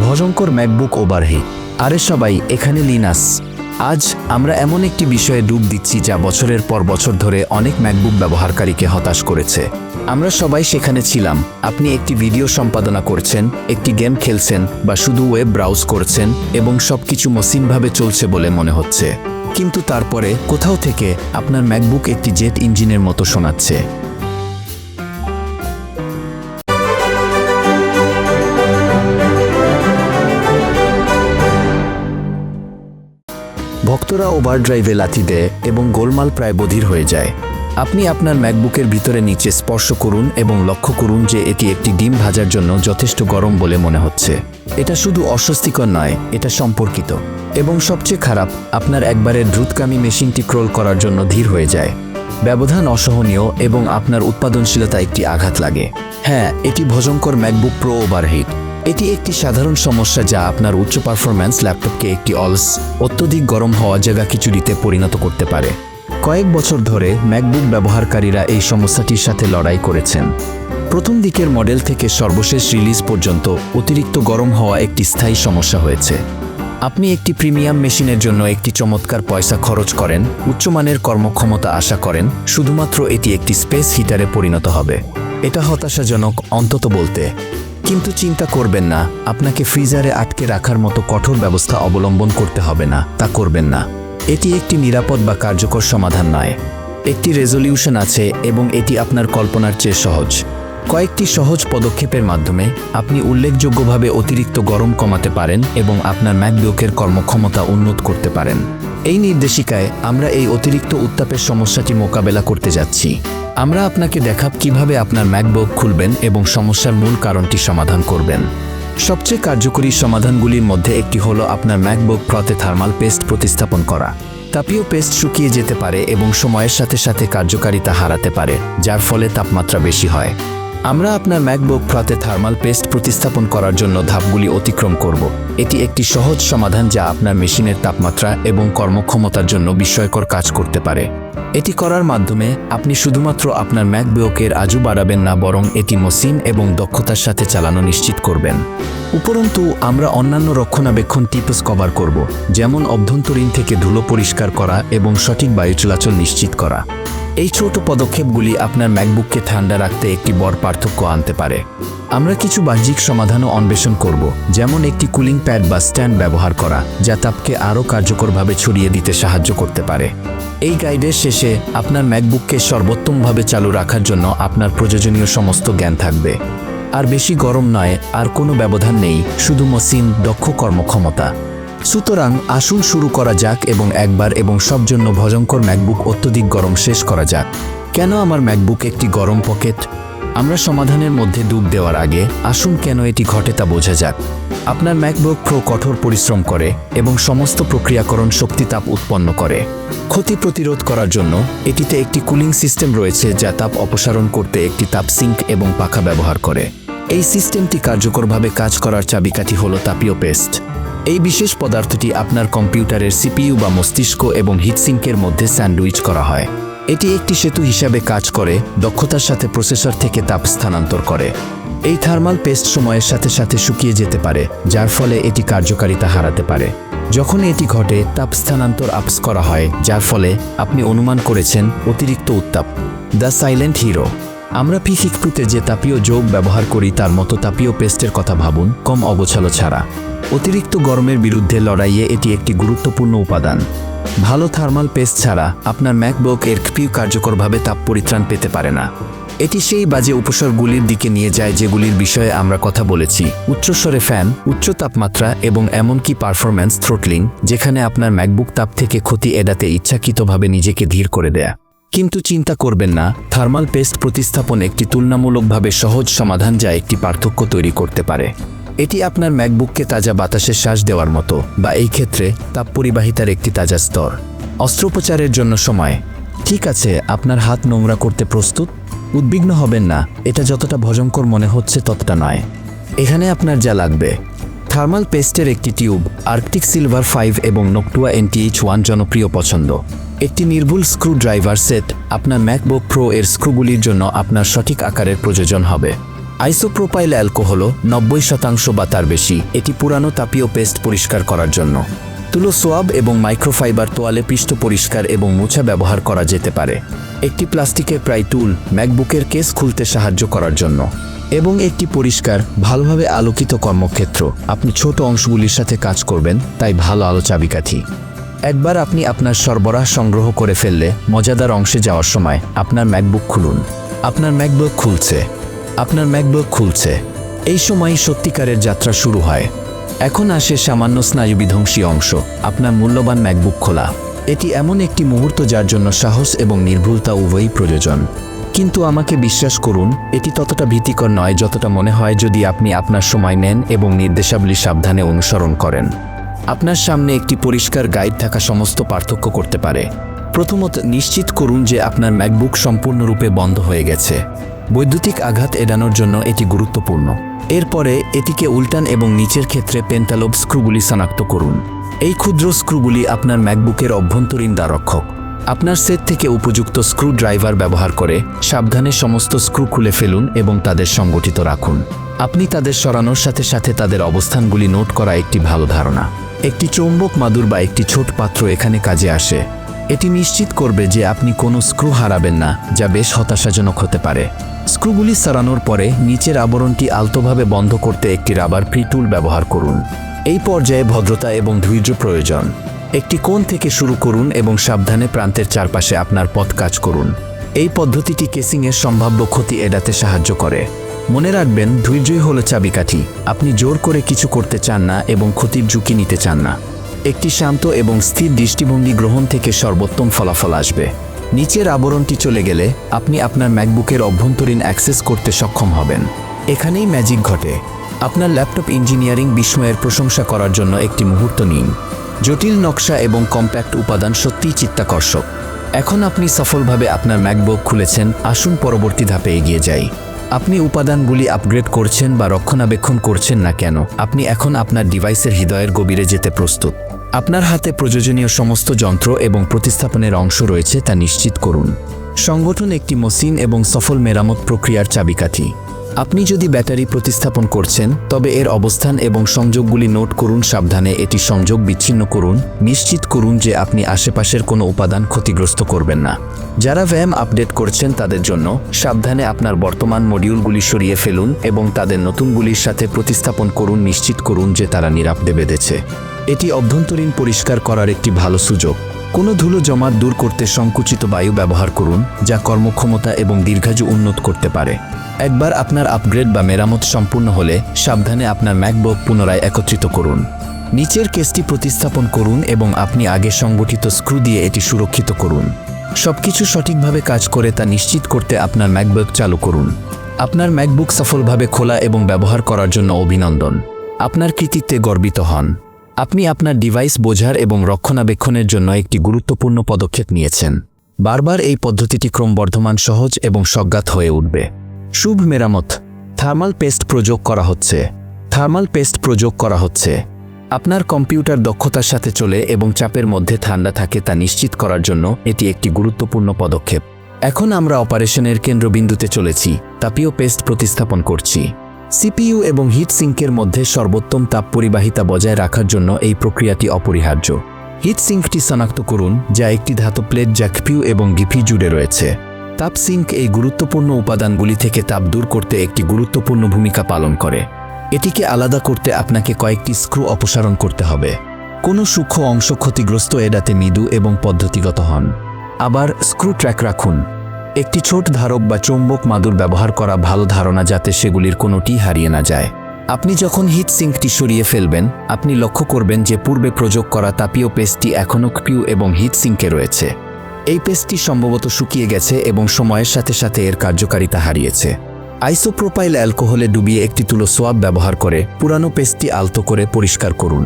ভয়ঙ্কর MacBook overheat আরে সবাই, এখানে লিনাস। আজ আমরা এমন একটি বিষয়ে ডুব দিচ্ছি যা বছরের পর বছর ধরে অনেক ম্যাকবুক ব্যবহারকারীকে হতাশ করেছে। আমরা সবাই সেখানে ছিলাম। আপনি একটি ভিডিও সম্পাদনা করছেন, একটি গেম খেলছেন বা শুধু ওয়েব ব্রাউজ করছেন এবং সবকিছু মসৃণভাবে চলছে বলে মনে হচ্ছে। কিন্তু তারপরে কোথাও থেকে আপনার ম্যাকবুক একটি জেট ইঞ্জিনের মতো শোনাচ্ছে। ভক্তরা ওভারড্রাইভে লাথি দেয় এবং গোলমাল প্রায় বধির হয়ে যায়। আপনি আপনার ম্যাকবুকের ভিতরে নিচে স্পর্শ করুন এবং লক্ষ্য করুন যে এটি একটি ডিম ভাজার জন্য যথেষ্ট গরম বলে মনে হচ্ছে। এটা শুধু অস্বস্তিকর নয়, এটা সম্পর্কিত। এবং সবচেয়ে খারাপ, আপনার একবারে দ্রুতগামী মেশিনটি ক্রোল করার জন্য ধীর হয়ে যায়। ব্যবধান অসহনীয় এবং আপনার উৎপাদনশীলতা একটি আঘাত লাগে। হ্যাঁ এটি ভয়ঙ্কর ম্যাকবুক প্রো ওভারহিট। এটি একটি সাধারণ সমস্যা যা আপনার উচ্চ পারফরম্যান্স ল্যাপটপকে একটি অলস, অত্যধিক গরম হওয়া জায়গা খিচুড়িতে পরিণত করতে পারে। কয়েক বছর ধরে ম্যাকবুক ব্যবহারকারীরা এই সমস্যাটির সাথে লড়াই করেছেন। প্রথম দিকের মডেল থেকে সর্বশেষ রিলিজ পর্যন্ত অতিরিক্ত গরম হওয়া একটি স্থায়ী সমস্যা হয়েছে। আপনি একটি প্রিমিয়াম মেশিনের জন্য একটি চমৎকার পয়সা খরচ করেন, উচ্চমানের কর্মক্ষমতা আশা করেন, শুধুমাত্র এটি একটি স্পেস হিটারে পরিণত হবে। এটা হতাশাজনক অন্তত বলতে। কিন্তু চিন্তা করবেন না, আপনাকে ফ্রিজারে আটকে রাখার মতো কঠোর ব্যবস্থা অবলম্বন করতে হবে না, তা করবেন না। এটি একটি নিরাপদ বা কার্যকর সমাধান নয়। একটি রেজলিউশন আছে এবং এটি আপনার কল্পনার চেয়ে সহজ। কয়েকটি সহজ পদক্ষেপের মাধ্যমে আপনি উল্লেখযোগ্যভাবে অতিরিক্ত গরম কমাতে পারেন এবং আপনার ম্যাকবুকের কর্মক্ষমতা উন্নত করতে পারেন। এই নির্দেশিকায় আমরা এই অতিরিক্ত উত্তাপের সমস্যাটি মোকাবেলা করতে যাচ্ছি। আমরা আপনাকে দেখাব কীভাবে আপনার ম্যাকবুক খুলবেন এবং সমস্যার মূল কারণটি সমাধান করবেন। সবচেয়ে কার্যকরী সমাধানগুলির মধ্যে একটি হলো আপনার ম্যাকবুক প্রতে থার্মাল পেস্ট প্রতিস্থাপন করা। তাপীয় পেস্ট শুকিয়ে যেতে পারে এবং সময়ের সাথে সাথে কার্যকারিতা হারাতে পারে, যার ফলে তাপমাত্রা বেশি হয়। আমরা আপনার ম্যাকবুক প্রতে থার্মাল পেস্ট প্রতিস্থাপন করার জন্য ধাপগুলি অতিক্রম করব। এটি একটি সহজ সমাধান যা আপনার মেশিনের তাপমাত্রা এবং কর্মক্ষমতার জন্য বিস্ময়কর কাজ করতে পারে। এটি করার মাধ্যমে আপনি শুধুমাত্র আপনার ম্যাকবুকের আজু বাড়াবেন না, বরং এটি মসৃণ এবং দক্ষতার সাথে চালানো নিশ্চিত করবেন। উপরন্তু, আমরা অন্যান্য রক্ষণাবেক্ষণ টিপস কভার করব, যেমন অভ্যন্তরীণ থেকে ধুলো পরিষ্কার করা এবং সঠিক বায়ু চলাচল নিশ্চিত করা। এই ছোট পদক্ষেপগুলি আপনার ম্যাকবুককে ঠান্ডা রাখতে একটি বড় পার্থক্য আনতে পারে। আমরা কিছু বাহ্যিক সমাধানও অন্বেষণ করব, যেমন একটি কুলিং প্যাড বা স্ট্যান্ড ব্যবহার করা, যা তাপকে আরও কার্যকরভাবে ছড়িয়ে দিতে সাহায্য করতে পারে। এই গাইডের শেষে আপনার ম্যাকবুককে সর্বোত্তমভাবে চালু রাখার জন্য আপনার প্রয়োজনীয় সমস্ত জ্ঞান থাকবে। আর বেশি গরম নয়, আর কোনো ব্যবধান নেই, শুধু মসিন দক্ষ কর্মক্ষমতা। সুতরাং আসুন শুরু করা যাক এবং একবার এবং সব জন্য ভয়ঙ্কর ম্যাকবুক অত্যধিক গরম শেষ করা যাক। কেন আমার ম্যাকবুক একটি গরম পকেট? আমরা সমাধানের মধ্যে ডুব দেওয়ার আগে আসুন কেন এটি ঘটে তা বোঝা যাক। আপনার ম্যাকবুক প্রো কঠোর পরিশ্রম করে এবং সমস্ত প্রক্রিয়াকরণ শক্তি তাপ উৎপন্ন করে। ক্ষতি প্রতিরোধ করার জন্য এটিতে একটি কুলিং সিস্টেম রয়েছে যা তাপ অপসারণ করতে একটি তাপ সিঙ্ক এবং পাখা ব্যবহার করে। এই সিস্টেমটি কার্যকরভাবে কাজ করার চাবিকাঠি হল তাপীয় পেস্ট। এই বিশেষ পদার্থটি আপনার কম্পিউটারের সিপিইউ বা মস্তিষ্ক এবং হিটসিঙ্কের মধ্যে স্যান্ডউইচ করা হয়। এটি একটি সেতু হিসাবে কাজ করে, দক্ষতার সাথে প্রসেসর থেকে তাপ স্থানান্তর করে। এই থার্মাল পেস্ট সময়ের সাথে সাথে শুকিয়ে যেতে পারে, যার ফলে এটি কার্যকারিতা হারাতে পারে। যখন এটি ঘটে, তাপ স্থানান্তর আপস করা হয়, যার ফলে আপনি অনুমান করেছেন অতিরিক্ত উত্তাপ। দ্য সাইলেন্ট হিরো আমরা পিসিকপুতে যে তাপীয় যোগ ব্যবহার করি, তার মতো তাপীয় পেস্টের কথা ভাবুন, কম অগোছালো ছাড়া। অতিরিক্ত গরমের বিরুদ্ধে লড়াইয়ে এটি একটি গুরুত্বপূর্ণ উপাদান। ভালো থার্মাল পেস্ট ছাড়া আপনার ম্যাকবুক এর পিউ কার্যকরভাবে তাপ পরিত্রাণ পেতে পারে না। এটি সেই বাজে উপসর্গগুলির দিকে নিয়ে যায় যেগুলির বিষয়ে আমরা কথা বলেছি। উচ্চস্বরে ফ্যান উচ্চ তাপমাত্রা এবং এমনকি পারফরম্যান্স থ্রোটলিং যেখানে আপনার ম্যাকবুক তাপ থেকে ক্ষতি এড়াতে ইচ্ছাকৃতভাবে নিজেকে ধীর করে দেয়া। কিন্তু চিন্তা করবেন না, থার্মাল পেস্ট প্রতিস্থাপন একটি তুলনামূলকভাবে সহজ সমাধান যা একটি পার্থক্য তৈরি করতে পারে। এটি আপনার ম্যাকবুককে তাজা বাতাসে শ্বাস দেওয়ার মতো, বা এই ক্ষেত্রে তাপ পরিবাহিতার একটি তাজা স্তর। অস্ত্রোপচারের জন্য সময়। ঠিক আছে, আপনার হাত নোংরা করতে প্রস্তুত? উদ্বিগ্ন হবেন না, এটা যতটা ভজঙ্কর মনে হচ্ছে ততটা নয়। এখানে আপনার যা লাগবে। থার্মাল পেস্টের একটি টিউব, আর্কটিক সিলভার ফাইভ এবং নকটুয়া এনটিএইচ ওয়ান জনপ্রিয় পছন্দ। একটি নির্ভুল স্ক্রু ড্রাইভার সেট আপনার ম্যাকবুক প্রো এর স্ক্রুগুলির জন্য আপনার সঠিক আকারের প্রয়োজন হবে। আইসোপ্রোপাইল অ্যালকোহল নব্বই শতাংশ বা তার বেশি, এটি পুরানো তাপীয় পেস্ট পরিষ্কার করার জন্য। তুলো সোয়াব এবং মাইক্রোফাইবার তোয়ালে পৃষ্ঠ পরিষ্কার এবং মোছা ব্যবহার করা যেতে পারে। একটি প্লাস্টিকের প্রায় টুল ম্যাকবুকের কেস খুলতে সাহায্য করার জন্য। এবং একটি পরিষ্কার, ভালোভাবে আলোকিত কর্মক্ষেত্র। আপনি ছোট অংশগুলির সাথে কাজ করবেন, তাই ভালো আলো চাবিকাঠি। একবার আপনি আপনার সরবরাহ সংগ্রহ করে ফেললে মজাদার অংশে যাওয়ার সময় আপনার ম্যাকবুক খুলুন। আপনার ম্যাকবুক খুলছে। আপনার ম্যাকবুক খুলছে। এই সময় সত্যিকারের যাত্রা শুরু হয়। এখন আসে সামান্য স্নায়ুবিধ্বংসী অংশ, আপনার মূল্যবান ম্যাকবুক খোলা। এটি এমন একটি মুহূর্ত যার জন্য সাহস এবং নির্ভুলতা উভয়ই প্রয়োজন। কিন্তু আমাকে বিশ্বাস করুন, এটি ততটা ভীতিকর নয় যতটা মনে হয় যদি আপনি আপনার সময় নেন এবং নির্দেশাবলী সাবধানে অনুসরণ করেন। আপনার সামনে একটি পরিষ্কার গাইড থাকা সমস্ত পার্থক্য করতে পারে। প্রথমত, নিশ্চিত করুন যে আপনার ম্যাকবুক সম্পূর্ণরূপে বন্ধ হয়ে গেছে। বৈদ্যুতিক আঘাত এড়ানোর জন্য এটি গুরুত্বপূর্ণ। এরপরে, এটিকে উল্টান এবং নিচের ক্ষেত্রে পেন্টালোব স্ক্রুগুলি শনাক্ত করুন। এই ক্ষুদ্র স্ক্রুগুলি আপনার ম্যাকবুকের অভ্যন্তরীণ দ্বারক্ষক। আপনার সেট থেকে উপযুক্ত স্ক্রু ড্রাইভার ব্যবহার করে সাবধানে সমস্ত স্ক্রু খুলে ফেলুন এবং তাদের সংগঠিত রাখুন। আপনি তাদের সরানোর সাথে সাথে তাদের অবস্থানগুলি নোট করা একটি ভালো ধারণা। একটি চৌম্বক মাদুর বা একটি ছোট পাত্র এখানে কাজে আসে। এটি নিশ্চিত করবে যে আপনি কোনো স্ক্রু হারাবেন না, যা বেশ হতাশাজনক হতে পারে। স্ক্রুগুলি সারানোর পরে নিচের আবরণটি আলতোভাবে বন্ধ করতে একটি রাবার ফ্রি টুল ব্যবহার করুন। এই পর্যায়ে ভদ্রতা এবং ধৈর্য প্রয়োজন। একটি কোণ থেকে শুরু করুন এবং সাবধানে প্রান্তের চারপাশে আপনার পথ কাজ করুন। এই পদ্ধতিটি কেসিংয়ের সম্ভাব্য ক্ষতি এড়াতে সাহায্য করে। মনে রাখবেন, ধৈর্যই হলো চাবিকাঠি। আপনি জোর করে কিছু করতে চান না এবং ক্ষতির ঝুঁকি নিতে চান না। একটি শান্ত এবং স্থির দৃষ্টিভঙ্গি গ্রহণ থেকে সর্বোত্তম ফলাফল আসবে। নিচের আবরণটি চলে গেলে আপনি আপনার ম্যাকবুকের অভ্যন্তরীণ অ্যাক্সেস করতে সক্ষম হবেন। এখানেই ম্যাজিক ঘটে। আপনার ল্যাপটপ ইঞ্জিনিয়ারিং বিস্ময়ের প্রশংসা করার জন্য একটি মুহূর্ত নিন। জটিল নকশা এবং কম্প্যাক্ট উপাদান সত্যিই চিত্তাকর্ষক। এখন আপনি সফলভাবে আপনার ম্যাকবুক খুলেছেন, আসুন পরবর্তী ধাপে এগিয়ে যাই। আপনি উপাদানগুলি আপগ্রেড করছেন বা রক্ষণাবেক্ষণ করছেন না কেন, আপনি এখন আপনার ডিভাইসের হৃদয়ের গভীরে যেতে প্রস্তুত। আপনার হাতে প্রয়োজনীয় সমস্ত যন্ত্র এবং প্রতিস্থাপনের অংশ রয়েছে তা নিশ্চিত করুন। সংগঠন একটি মসিন এবং সফল মেরামত প্রক্রিয়ার চাবিকাঠি। আপনি যদি ব্যাটারি প্রতিস্থাপন করছেন, তবে এর অবস্থান এবং সংযোগগুলি নোট করুন সাবধানে, এটি সংযোগ বিচ্ছিন্ন করুন, নিশ্চিত করুন যে আপনি আশেপাশের কোনো উপাদান ক্ষতিগ্রস্ত করবেন না। যারা ভ্যাম আপডেট করছেন তাদের জন্য সাবধানে আপনার বর্তমান মডিউলগুলি সরিয়ে ফেলুন এবং তাদের নতুনগুলির সাথে প্রতিস্থাপন করুন, নিশ্চিত করুন যে তারা নিরাপদে বেঁধেছে। এটি অভ্যন্তরীণ পরিষ্কার করার একটি ভালো সুযোগ। কোনো ধুলো জমা দূর করতে সংকুচিত বায়ু ব্যবহার করুন, যা কর্মক্ষমতা এবং দীর্ঘায়ু উন্নত করতে পারে। একবার আপনার আপগ্রেড বা মেরামত সম্পূর্ণ হলে সাবধানে আপনার ম্যাকবুক পুনরায় একত্রিত করুন। নিচের কেসটি প্রতিস্থাপন করুন এবং আপনি আগে সংগঠিত স্ক্রু দিয়ে এটি সুরক্ষিত করুন। সবকিছু সঠিকভাবে কাজ করে তা নিশ্চিত করতে আপনার ম্যাকবুক চালু করুন। আপনার ম্যাকবুক সফলভাবে খোলা এবং ব্যবহার করার জন্য অভিনন্দন। আপনার কৃতিত্বে গর্বিত হন। আপনি আপনার ডিভাইস বোঝার এবং রক্ষণাবেক্ষণের জন্য একটি গুরুত্বপূর্ণ পদক্ষেপ নিয়েছেন। বারবার এই পদ্ধতিটি ক্রমবর্ধমান, সহজ এবং সজ্ঞাত হয়ে উঠবে। শুভ মেরামত। থার্মাল পেস্ট প্রযোগ করা হচ্ছে। থার্মাল পেস্ট প্রযোগ করা হচ্ছে। আপনার কম্পিউটার দক্ষতার সাথে চলে এবং চাপের মধ্যে ঠান্ডা থাকে তা নিশ্চিত করার জন্য এটি একটি গুরুত্বপূর্ণ পদক্ষেপ। এখন আমরা অপারেশনের কেন্দ্রবিন্দুতে চলেছি, তাপীয় পেস্ট প্রতিস্থাপন করছি। সিপিইউ এবং হিট সিঙ্কের মধ্যে সর্বোত্তম তাপ পরিবাহিতা বজায় রাখার জন্য এই প্রক্রিয়াটি অপরিহার্য। হিট সিঙ্কটি শনাক্ত করুন, যা একটি ধাতব প্লেট যা কিপিউ এবং গিফি জুড়ে রয়েছে। তাপ সিঙ্ক এই গুরুত্বপূর্ণ উপাদানগুলি থেকে তাপ দূর করতে একটি গুরুত্বপূর্ণ ভূমিকা পালন করে। এটিকে আলাদা করতে আপনাকে কয়েকটি স্ক্রু অপসারণ করতে হবে। কোনো সূক্ষ্ম অংশ ক্ষতিগ্রস্ত এড়াতে মৃদু এবং পদ্ধতিগত হন। আবার স্ক্রু ট্র্যাক রাখুন। একটি ছোট ধারক বা চৌম্বক মাদুর ব্যবহার করা ভালো ধারণা যাতে সেগুলির কোনোটি হারিয়ে না যায়। আপনি যখন হিট সিঙ্কটি সরিয়ে ফেলবেন, আপনি লক্ষ্য করবেন যে পূর্বে প্রযোগ করা তাপীয় পেস্টটি এখনও কিউ এবং হিট সিঙ্কে রয়েছে। এই পেস্টটি সম্ভবত শুকিয়ে গেছে এবং সময়ের সাথে সাথে এর কার্যকারিতা হারিয়েছে। আইসোপ্রোপাইল অ্যালকোহলে ডুবিয়ে একটি তুলো সোয়াব ব্যবহার করে পুরানো পেস্টটি আলতো করে পরিষ্কার করুন।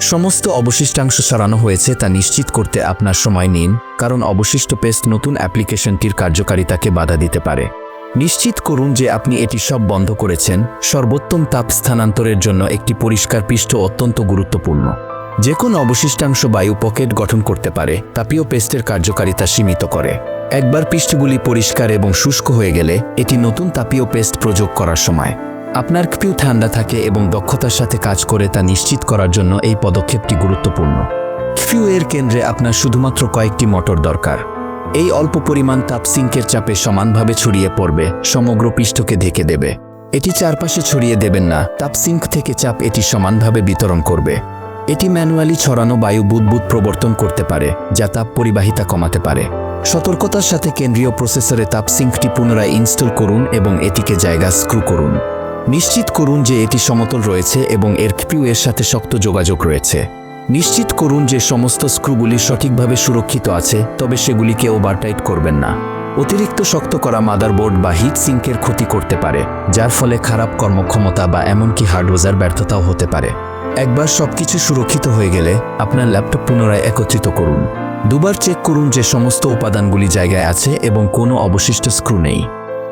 সমস্ত অবশিষ্টাংশ সরানো হয়েছে তা নিশ্চিত করতে আপনার সময় নিন, কারণ অবশিষ্ট পেস্ট নতুন অ্যাপ্লিকেশনটির কার্যকারিতাকে বাধা দিতে পারে। নিশ্চিত করুন যে আপনি এটি সব বন্ধ করেছেন। সর্বোত্তম তাপ স্থানান্তরের জন্য একটি পরিষ্কার পৃষ্ঠ অত্যন্ত গুরুত্বপূর্ণ। যে কোনো অবশিষ্টাংশ বায়ু পকেট গঠন করতে পারে, তাপীয় পেস্টের কার্যকারিতা সীমিত করে। একবার পৃষ্ঠগুলি পরিষ্কার এবং শুষ্ক হয়ে গেলে, এটি নতুন তাপীয় পেস্ট প্রযোগ করার সময়। আপনার কপিউ ঠান্ডা থাকে এবং দক্ষতার সাথে কাজ করে তা নিশ্চিত করার জন্য এই পদক্ষেপটি গুরুত্বপূর্ণ। ফিউ এর কেন্দ্রে আপনার শুধুমাত্র কয়েকটি মোটর দরকার। এই অল্প পরিমাণ তাপ সিঙ্কের চাপে সমানভাবে ছড়িয়ে পড়বে, সমগ্র পৃষ্ঠকে ঢেকে দেবে। এটি চারপাশে ছড়িয়ে দেবেন না, তাপ সিঙ্ক থেকে চাপ এটি সমানভাবে বিতরণ করবে। এটি ম্যানুয়ালি ছড়ানো বায়ু বুদবুদ প্রবর্তন করতে পারে, যা তাপ পরিবাহিতা কমাতে পারে। সতর্কতার সাথে কেন্দ্রীয় প্রসেসরে তাপ সিঙ্কটি পুনরায় ইনস্টল করুন এবং এটিকে জায়গা স্ক্রু করুন। নিশ্চিত করুন যে এটি সমতল রয়েছে এবং এর কিউ এর সাথে শক্ত যোগাযোগ রয়েছে। নিশ্চিত করুন যে সমস্ত স্ক্রুগুলি সঠিকভাবে সুরক্ষিত আছে, তবে সেগুলিকে ওভারটাইট করবেন না। অতিরিক্ত শক্ত করা মাদারবোর্ড বা হিট সিঙ্কের ক্ষতি করতে পারে, যার ফলে খারাপ কর্মক্ষমতা বা এমনকি হার্ডওয়াজার ব্যর্থতাও হতে পারে। একবার সবকিছু সুরক্ষিত হয়ে গেলে আপনার ল্যাপটপ পুনরায় একত্রিত করুন। দুবার চেক করুন যে সমস্ত উপাদানগুলি জায়গায় আছে এবং কোনো অবশিষ্ট স্ক্রু নেই।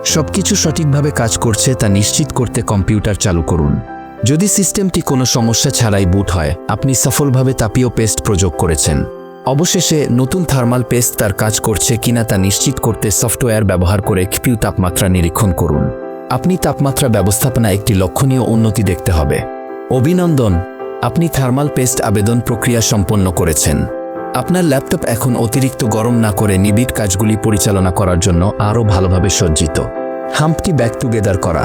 সবকিছু সঠিকভাবে কাজ করছে তা নিশ্চিত করতে কম্পিউটার চালু করুন। যদি সিস্টেমটি কোনো সমস্যা ছাড়াই বুট হয়, আপনি সফলভাবে তাপীয় পেস্ট প্রয়োগ করেছেন। অবশেষে নতুন থার্মাল পেস্ট তার কাজ করছে কিনা তা নিশ্চিত করতে সফটওয়্যার ব্যবহার করে কিপিউ তাপমাত্রা নিরীক্ষণ করুন। আপনি তাপমাত্রা ব্যবস্থাপনা একটি লক্ষণীয় উন্নতি দেখতে হবে। অভিনন্দন, আপনি থার্মাল পেস্ট আবেদন প্রক্রিয়া সম্পন্ন করেছেন। আপনার ল্যাপটপ এখন অতিরিক্ত গরম না করে নিবিড় কাজগুলি পরিচালনা করার জন্য আরও ভালোভাবে সজ্জিত। হাম্পটি ব্যাক টুগেদার করা।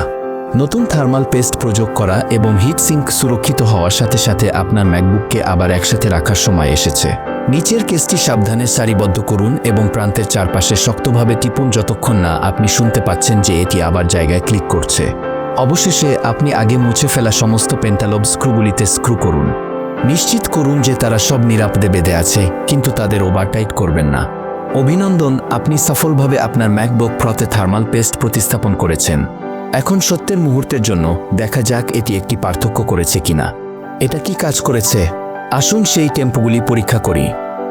নতুন থার্মাল পেস্ট প্রযোগ করা এবং হিট সিঙ্ক সুরক্ষিত হওয়ার সাথে সাথে আপনার ম্যাকবুককে আবার একসাথে রাখার সময় এসেছে। নিচের কেসটি সাবধানে সারিবদ্ধ করুন এবং প্রান্তের চারপাশে শক্তভাবে টিপুন যতক্ষণ না আপনি শুনতে পাচ্ছেন যে এটি আবার জায়গায় ক্লিক করছে। অবশেষে আপনি আগে মুছে ফেলা সমস্ত পেন্টালব স্ক্রুগুলিতে স্ক্রু করুন। নিশ্চিত করুন যে তারা সব নিরাপদে বেঁধে আছে, কিন্তু তাদের ওভারটাইট করবেন না। অভিনন্দন, আপনি সফলভাবে আপনার ম্যাকবুক প্রতে থার্মাল পেস্ট প্রতিস্থাপন করেছেন। এখন সত্যের মুহূর্তের জন্য দেখা যাক এটি একটি পার্থক্য করেছে কিনা। এটা কি কাজ করেছে? আসুন সেই টেম্পোগুলি পরীক্ষা করি।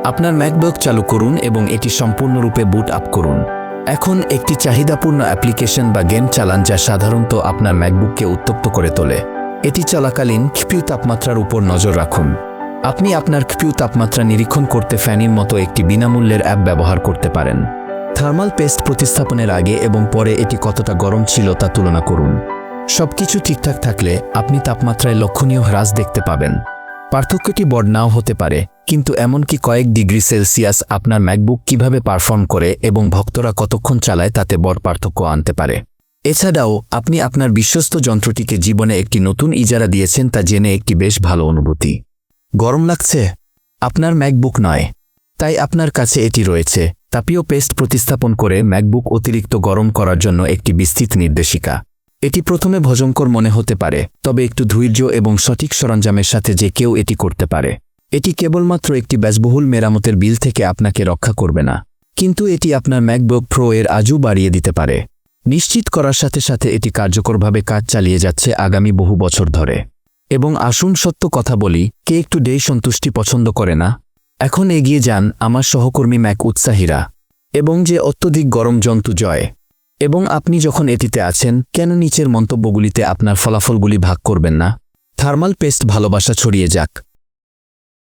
আপনার ম্যাকবুক চালু করুন এবং এটি সম্পূর্ণরূপে বুট আপ করুন। এখন একটি চাহিদাপূর্ণ অ্যাপ্লিকেশন বা গেম চালান যা সাধারণত আপনার ম্যাকবুককে উত্তপ্ত করে তোলে। এটি চলাকালীন খিপিউ তাপমাত্রার উপর নজর রাখুন। আপনি আপনার খিপিউ তাপমাত্রা নিরীক্ষণ করতে ফ্যানির মতো একটি বিনামূল্যের অ্যাপ ব্যবহার করতে পারেন। থার্মাল পেস্ট প্রতিস্থাপনের আগে এবং পরে এটি কতটা গরম ছিল তা তুলনা করুন। সবকিছু ঠিকঠাক থাকলে আপনি তাপমাত্রায় লক্ষণীয় হ্রাস দেখতে পাবেন। পার্থক্যটি বড় নাও হতে পারে, কিন্তু এমনকি কয়েক ডিগ্রি সেলসিয়াস আপনার ম্যাকবুক কীভাবে পারফর্ম করে এবং ভক্তরা কতক্ষণ চালায় তাতে বড় পার্থক্য আনতে পারে। এছাড়াও, আপনি আপনার বিশ্বস্ত যন্ত্রটিকে জীবনে একটি নতুন ইজারা দিয়েছেন তা জেনে একটি বেশ ভালো অনুভূতি। গরম লাগছে? আপনার ম্যাকবুক নয়। তাই আপনার কাছে এটি রয়েছে। তাপীয় পেস্ট প্রতিস্থাপন করে ম্যাকবুক অতিরিক্ত গরম করার জন্য একটি বিস্তৃত নির্দেশিকা। এটি প্রথমে ভজঙ্কর মনে হতে পারে, তবে একটু ধৈর্য এবং সঠিক সরঞ্জামের সাথে যে কেউ এটি করতে পারে। এটি কেবলমাত্র একটি ব্যয়বহুল মেরামতের বিল থেকে আপনাকে রক্ষা করবে না। কিন্তু এটি আপনার ম্যাকবুক প্রো এর আজও বাড়িয়ে দিতে পারে। নিশ্চিত করার সাথে সাথে এটি কার্যকরভাবে কাজ চালিয়ে যাচ্ছে আগামী বহু বছর ধরে। এবং আসুন সত্য কথা বলি, কে একটু ডেই সন্তুষ্টি পছন্দ করে না? এখন এগিয়ে যান আমার সহকর্মী ম্যাক উৎসাহীরা। এবং যে অত্যধিক গরম জন্তু জয়। এবং আপনি যখন এটিতে আছেন, কেন নিচের মন্তব্যগুলিতে আপনার ফলাফলগুলি ভাগ করবেন না? থার্মাল পেস্ট ভালোবাসা ছড়িয়ে যাক।